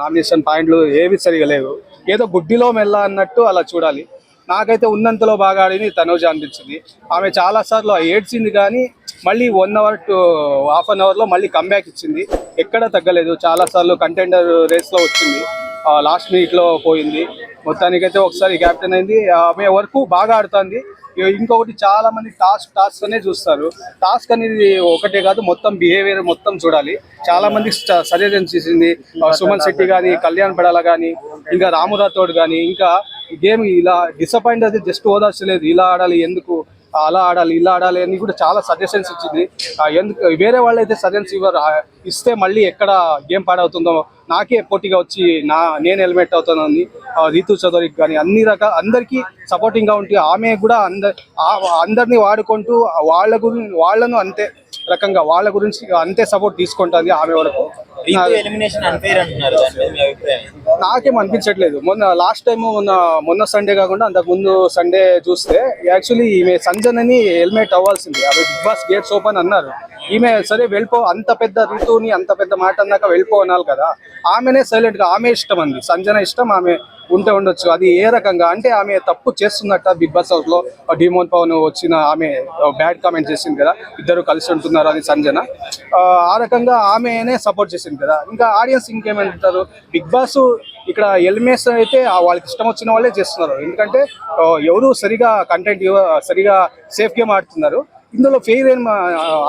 Nomination పాయింట్లు ఏవి సరిగా లేవు. ఏదో గుడ్డిలో మెల్ల అన్నట్టు అలా చూడాలి. నాకైతే ఉన్నంతలో బాగా ఆడింది తనోజ అనిపించింది. ఆమె చాలా సార్లు ఏడ్చింది కానీ మళ్ళీ one hour to half an అవర్లో మళ్ళీ కంబ్యాక్ ఇచ్చింది. ఎక్కడ తగ్గలేదు. చాలా సార్లు కంటెండర్ రేస్లో వచ్చింది. లాస్ట్ మినిట్లో పోయింది. మొత్తానికైతే ఒకసారి క్యాప్టెన్ అయింది. ఆమె వరకు బాగా ఆడుతుంది. ఇంకొకటి చాలా మంది టాస్క్ టాస్క్ అనే చూస్తారు. టాస్క్ అనేది ఒకటే కాదు మొత్తం బిహేవియర్ మొత్తం చూడాలి. చాలా మంది సజెషన్ చేసింది సుమన్ శెట్టి కానీ కళ్యాణ్ బడాల కానీ ఇంకా రామురాథోడ్ కానీ ఇంకా గేమ్ ఇలా డిసప్పాయింట్ అయితే జస్ట్ ఓదార్చలేదు. ఇలా ఆడాలి ఎందుకు? అలా ఆడాలి ఇలా ఆడాలి అని కూడా చాలా సజెషన్స్ ఇచ్చింది. ఎందుకు వేరే వాళ్ళు అయితే సజెషన్స్ ఇవ్వరు ఇస్తే మళ్ళీ ఎక్కడ గేమ్ పాడవుతుందో నాకే పోటీగా వచ్చి నా నేను హెల్మెట్ అవుతానని రీతు చౌదరికి కానీ అన్ని రకాల అందరికీ సపోర్టింగ్గా ఉంటే ఆమె కూడా అందరి అందరినీ వాడుకుంటూ వాళ్ళ గురించి వాళ్ళను అంతే రకంగా వాళ్ళ గురించి అంతే సపోర్ట్ తీసుకుంటుంది ఆమె వరకు. నాకేం అనిపించట్లేదు. మొన్న లాస్ట్ టైం మొన్న మొన్న సండే కాకుండా అంతకు ముందు సండే చూస్తే యాక్చువల్లీ ఈమె సంజనని హెల్మెట్ అవ్వాల్సింది. ఆమె బిగ్ బాస్ గేట్స్ ఓపెన్ అన్నారు. ఈమె సరే వెళ్ళిపో అంత పెద్ద ఋతువుని అంత పెద్ద మాట అన్నాక వెళ్ళిపో అనాలి కదా. ఆమెనే సైలెంట్గా ఆమె ఇష్టం అంది. సంజన ఇష్టం ఆమె ఉంటే ఉండొచ్చు. అది ఏ రకంగా? అంటే ఆమె తప్పు చేస్తున్నట్ట బిగ్ బాస్ హౌస్లో. డిమోన్ పవన్ వచ్చిన ఆమె బ్యాడ్ కామెంట్ చేసింది కదా. ఇద్దరు కలిసి ఉంటున్నారు అని సంజన. ఆ, రకంగా ఆమెనే సపోర్ట్ చేసింది కదా. ఇంకా ఆడియన్స్ ఇంకేమంటారు? బిగ్ బాస్ ఇక్కడ ఎల్మేస్ అయితే వాళ్ళకి ఇష్టం వచ్చిన వాళ్ళే చేస్తున్నారు. ఎందుకంటే ఎవరు సరిగా కంటెంట్ సరిగా సేఫ్ గేమ్ ఆడుతున్నారు. ఇందులో ఫెయిర్ ఏం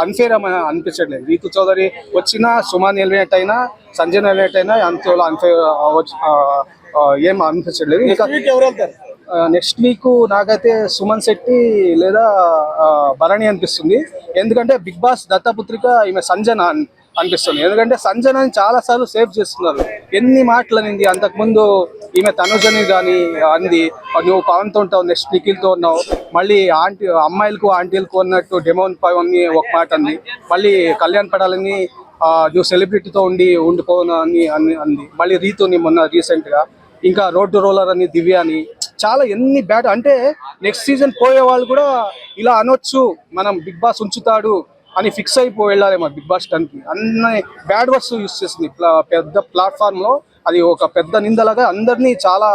అన్ఫేర్ అనిపించట్లేదు. రీతు చౌదరి వచ్చినా సుమాన్ ఎలిమినేట్ అయినా సంజయ్ ఎలిమినేట్ అయినా అంతలో అన్ఫేర్ ఏం అనిపించట్లేదు. ఇంకా నెక్స్ట్ వీక్ నాకైతే సుమన్ శెట్టి లేదా భరణి అనిపిస్తుంది. ఎందుకంటే బిగ్ బాస్ దత్తపుత్రిక ఈమె సంజన అన్- అనిపిస్తుంది. ఎందుకంటే సంజనని చాలా సార్లు సేవ్ చేస్తున్నారు. ఎన్ని మాటలు అనింది అంతకుముందు ఈమె తనుజని కానీ అంది నువ్వు పవన్తో ఉంటావు నెక్స్ట్ నిఖిల్తో ఉన్నావు. మళ్ళీ ఆంటీ అమ్మాయిలకు ఆంటీలకు ఉన్నట్టు డెమోన్ పవన్ ఒక మాట అంది. మళ్ళీ కళ్యాణ్ పడాలని నువ్వు సెలబ్రిటీతో ఉండి ఉండిపోను అని అని అంది. మళ్ళీ రీతుని మొన్న రీసెంట్గా ఇంకా రోడ్డు రోలర్ అని దివ్య అని. చాలా ఎన్ని బ్యాడ్ అంటే నెక్స్ట్ సీజన్ పోయే వాళ్ళు కూడా ఇలా అనొచ్చు మనం బిగ్ బాస్ ఉంచుతాడు అని ఫిక్స్ అయిపోయి వెళ్ళాలి మా బిగ్ బాస్ టన్కి అన్ని బ్యాడ్ వర్డ్స్ యూస్ చేసింది. ప్లా- పెద్ద ప్లాట్ఫామ్లో అది ఒక పెద్ద నిందలాగా అందరినీ చాలా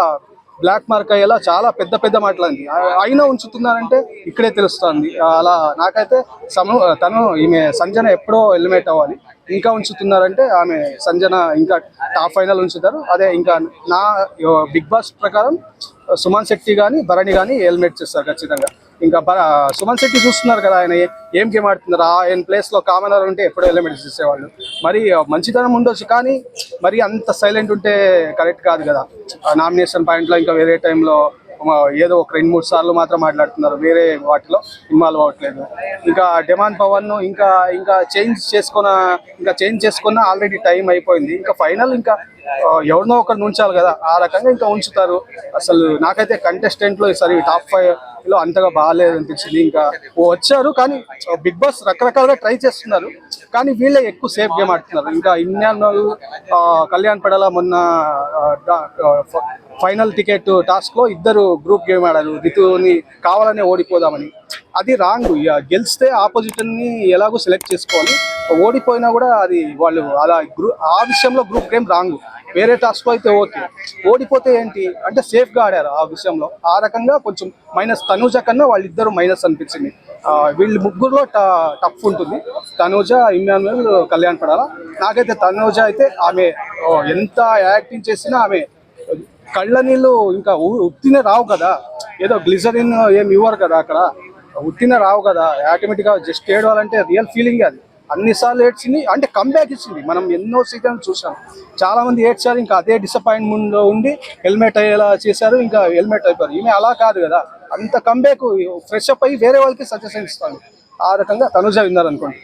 బ్లాక్ మార్క్ అయ్యేలా చాలా పెద్ద పెద్ద మాటలంది అయినా ఉంచుతున్నారంటే ఇక్కడే తెలుస్తుంది. అలా నాకైతే సమ తను ఈమె సంజన ఎప్పుడో ఎలిమినేట్ అవ్వాలి. ఇంకా ఉంచుతున్నారంటే ఆమె సంజన ఇంకా టాప్ ఫైనల్ ఉంచుతారు. అదే ఇంకా నా బిగ్ బాస్ ప్రకారం సుమన్ శెట్టి కానీ భరణి కానీ హెల్మెట్ చేస్తారు ఖచ్చితంగా. ఇంకా సుమన్ శెట్టి చూస్తున్నారు కదా ఆయన ఏం గేమ్ ఆడుతున్నారు? ఆయన ప్లేస్లో కామనర్ ఉంటే ఎప్పుడో హెల్మెట్ చేసేవాళ్ళు. మరి మంచితనం ఉండొచ్చు కానీ మరి అంత సైలెంట్ ఉంటే కరెక్ట్ కాదు కదా. నామినేషన్ పాయింట్లో ఇంకా వేరే టైంలో ఏదో ఒక రెండు మూడు సార్లు మాత్రం మాట్లాడుతున్నారు. వేరే వాటిలో ఇన్వాల్వ్ అవ్వట్లేదు. ఇంకా డిమాండ్ పవన్ ఇంకా ఇంకా చేంజ్ చేసుకున్న ఇంకా చేంజ్ చేసుకున్న ఆల్రెడీ టైం అయిపోయింది. ఇంకా ఫైనల్ ఇంకా ఎవరినో ఒకరిని ఉంచాలి కదా. ఆ రకంగా ఇంకా ఉంచుతారు. అసలు నాకైతే కంటెస్టెంట్లో ఈసారి టాప్ ఫైవ్లో అంతగా బాగాలేదు అనిపించింది ఇంకా వచ్చారు కానీ బిగ్ బాస్ రకరకాలుగా ట్రై చేస్తున్నారు. కానీ వీళ్ళే ఎక్కువ సేఫ్ గేమ్ ఆడుతున్నారు. ఇంకా ఇన్యాన్ కళ్యాణ్ పడాల మొన్న ఫైనల్ టికెట్ టాస్క్లో ఇద్దరు గ్రూప్ గేమ్ ఆడారు. రితుని కావాలనే ఓడిపోదామని. అది రాంగ్ ఇక గెలిస్తే ఆపోజిట్ని ఎలాగో సెలెక్ట్ చేసుకోవాలి. ఓడిపోయినా కూడా అది వాళ్ళు అలా గ్రూప్ ఆ విషయంలో గ్రూప్ గేమ్ రాంగ్ వేరే టాస్క్ అయితే ఓకే. ఓడిపోతే ఏంటి? అంటే సేఫ్గా ఆడారు ఆ విషయంలో. ఆ రకంగా కొంచెం మైనస్ తనూజ కన్నా వాళ్ళిద్దరు మైనస్ అనిపించింది. వీళ్ళు ముగ్గురులో టఫ్ ఉంటుంది. తనూజ ఇమ్మాన్యుల్ కళ్యాణ్ పడాల? నాకైతే తనూజ అయితే ఆమె ఎంత యాక్టింగ్ చేసినా ఆమె కళ్ళ నీళ్ళు ఇంకా ఉత్తినే రావు కదా. ఏదో గ్లిజరిన్ ఏమి ఇవ్వరు కదా అక్కడ. ఉత్తినే రావు కదా. ఆటోమేటిక్గా జస్ట్ ఏడవాలంటే రియల్ ఫీలింగ్ అది. అన్నిసార్లు ఏడ్చింది అంటే కంబ్యాక్ ఇచ్చింది. మనం ఎన్నో సీజన్ చూసాం చాలా మంది ఏడ్చారు ఇంకా అదే డిసప్పాయింట్మెంట్లో ఉండి హెల్మెట్ అయ్యేలా చేశారు ఇంకా హెల్మెట్ అయిపోయారు. ఈమె అలా కాదు కదా. అంత కంబ్యాక్ ఫ్రెష్ అప్ అయ్యి వేరే వాళ్ళకి సజెషన్ ఇస్తాను. ఆ రకంగా తనుజ విన్నారు అనుకోండి